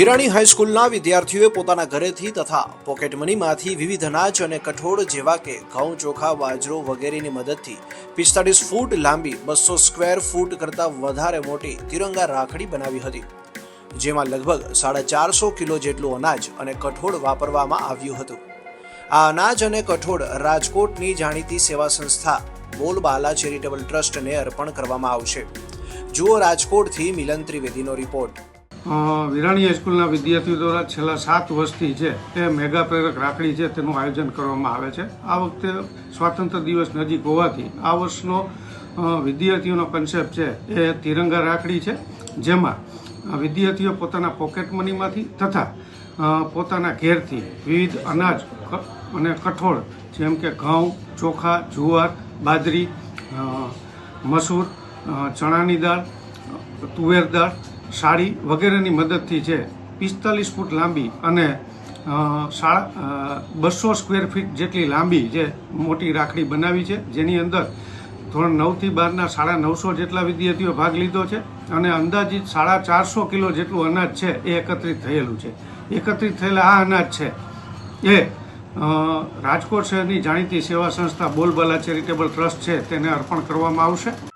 વિરાણી હાઈસ્કૂલના વિદ્યાર્થીઓએ પોતાના ઘરેથી તથા પોકેટ મનીમાંથી વિવિધ અનાજ અને કઠોળ જેવા કે ઘઉં, ચોખા, બાજરો વગેરેની મદદથી પિસ્તાળીસ ફૂટ લાંબી, બસો સ્ક્વેર ફૂટ કરતાં વધારે મોટી તિરંગા રાખડી બનાવી હતી, જેમાં લગભગ સાડા ચારસો કિલો જેટલું અનાજ અને કઠોળ વાપરવામાં આવ્યું હતું. આ અનાજ અને કઠોળ રાજકોટની જાણીતી સેવા સંસ્થા બોલબાલા ચેરિટેબલ ટ્રસ્ટને અર્પણ કરવામાં આવશે. જુઓ રાજકોટથી મિલન ત્રિવેદીનો રિપોર્ટ. વિરાણી હાઈસ્કૂલના વિદ્યાર્થીઓ દ્વારા છેલ્લા સાત વર્ષથી છે એ મેગા પ્રેરક રાખડી છે તેનું આયોજન કરવામાં આવે છે. આ વખતે સ્વાતંત્ર્ય દિવસ નજીક હોવાથી આ વર્ષનો વિદ્યાર્થીઓનો કન્સેપ્ટ છે એ તિરંગા રાખડી છે, જેમાં વિદ્યાર્થીઓ પોતાના પોકેટ મનીમાંથી તથા પોતાના ઘેરથી વિવિધ અનાજ અને કઠોળ જેમ કે ઘઉં, ચોખા, જુવાર, બાજરી મસૂર ચણાની દાળ, તુવેર દાળ સાડી વગેરેની મદદથી છે. પિસ્તાલીસ ફૂટ લાંબી અને સાડા બસો સ્ક્વેર ફીટ જેટલી લાંબી જે મોટી રાખડી બનાવી છે, જેની અંદર ધોરણ નવથી બારના સાડા નવસો જેટલા વિદ્યાર્થીઓ ભાગ લીધો છે અને અંદાજિત સાડા ચારસો કિલો જેટલું અનાજ છે એ એકત્રિત થયેલું છે. એકત્રિત થયેલા આ અનાજ છે એ રાજકોટ શહેરની જાણીતી સેવા સંસ્થા બોલબાલા ચેરિટેબલ ટ્રસ્ટ છે, તેને અર્પણ કરવામાં આવશે.